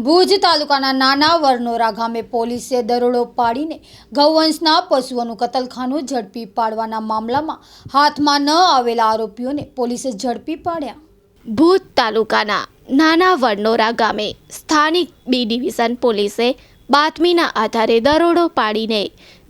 ભુજ તાલુકાના નાના વરનોરા ગામે પોલીસે દરોડો પાડીને ગૌવંશના પશુઓનું કતલખાનું ઝડપી પાડવાના મામલામાં હાથમાં ન આવેલા આરોપીઓને પોલીસે ઝડપી પાડ્યા. ભુજ તાલુકાના નાના વરનોરા ગામે સ્થાનિક બી ડિવિઝન પોલીસે બાતમીના આધારે દરોડો પાડીને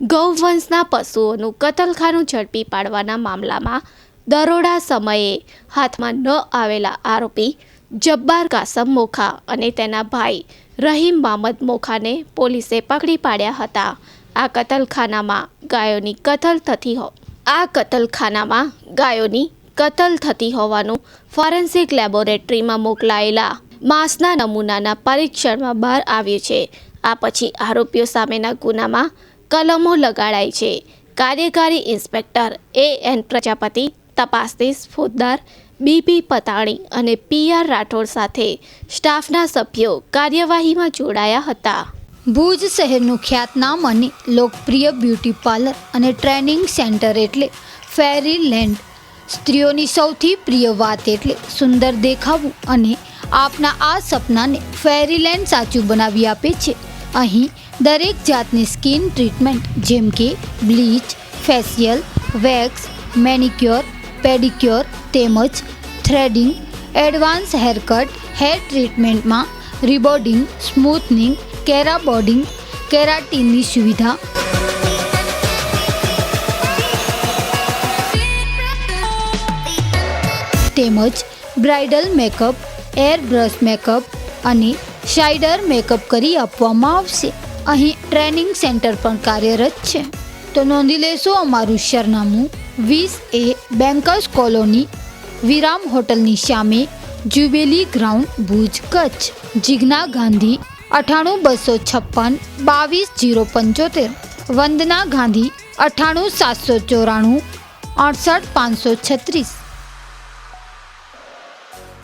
ગૌવંશના પશુઓનું કતલખાનું ઝડપી પાડવાના મામલામાં દરોડા સમયે હાથમાં ન આવેલા આરોપી જબ્બાર કાસમ મોખા અને તેના ભાઈ રહીમ મામદ મોખાને પોલીસે પકડી પાડ્યા હતા. આ કતલખાનામાં ગાયોની કતલ થતી હો આ કતલખાનામાં ગાયોની કતલ થતી હોવાનું ફોરેન્સિક લેબોરેટરીમાં મોકલાયેલા માંસના નમૂનાના પરીક્ષણમાં બહાર આવ્યું છે. આ પછી આરોપીઓ સામેના ગુનામાં કલમો લગાડાઈ છે. કાર્યકારી ઇન્સ્પેક્ટર એ એન પ્રજાપતિ તપાસનીશ ફોજદાર બીપી પતાણી અને પીઆર રાઠોડ સાથે સ્ટાફના સભ્યો કાર્યવાહીમાં જોડાયા હતા. ભુજ શહેરનું ખ્યાતનામ અને લોકપ્રિય બ્યુટી પાર્લર અને ટ્રેનિંગ સેન્ટર એટલે ફેરી લેન્ડ સ્ત્રીઓની સૌથી પ્રિય વાત એટલે સુંદર દેખાવું અને આપના આ સપનાને ફેરીલેન્ડ સાચું બનાવી આપે છે. અહીં દરેક જાતની સ્કિન ટ્રીટમેન્ટ જેમ કે bleach, facial, wax, manicure, pedicure તેમજ થ્રેડિંગ, એડવાન્સ હેરકટ, હેર ટ્રીટમેન્ટમાં રિબોર્ડિંગ, સ્મૂથનિંગ કેરાબોર્ડિંગ કેરાટીનની સુવિધા. તેમજ bridal makeup, air brush makeup અને શાઇડર મેકઅપ કરી આપવામાં આવશે. અહીં ટ્રેનિંગ સેન્ટર પણ કાર્યરત છે. તો નોંધી લેશો અમારું સરનામું વીસ એ બેન્કર્સ કોલોની, વિરામ હોટલની સામે, જ્યુબેલી ગ્રાઉન્ડ, ભુજ કચ્છ. જિજ્ઞા ગાંધી, અઠાણું બસો છપ્પન, બાવીસ જીરો પંચોતેર. વંદના ગાંધી, અઠાણું સાતસો ચોરાણું, અડસઠ પાંચસો છત્રીસ.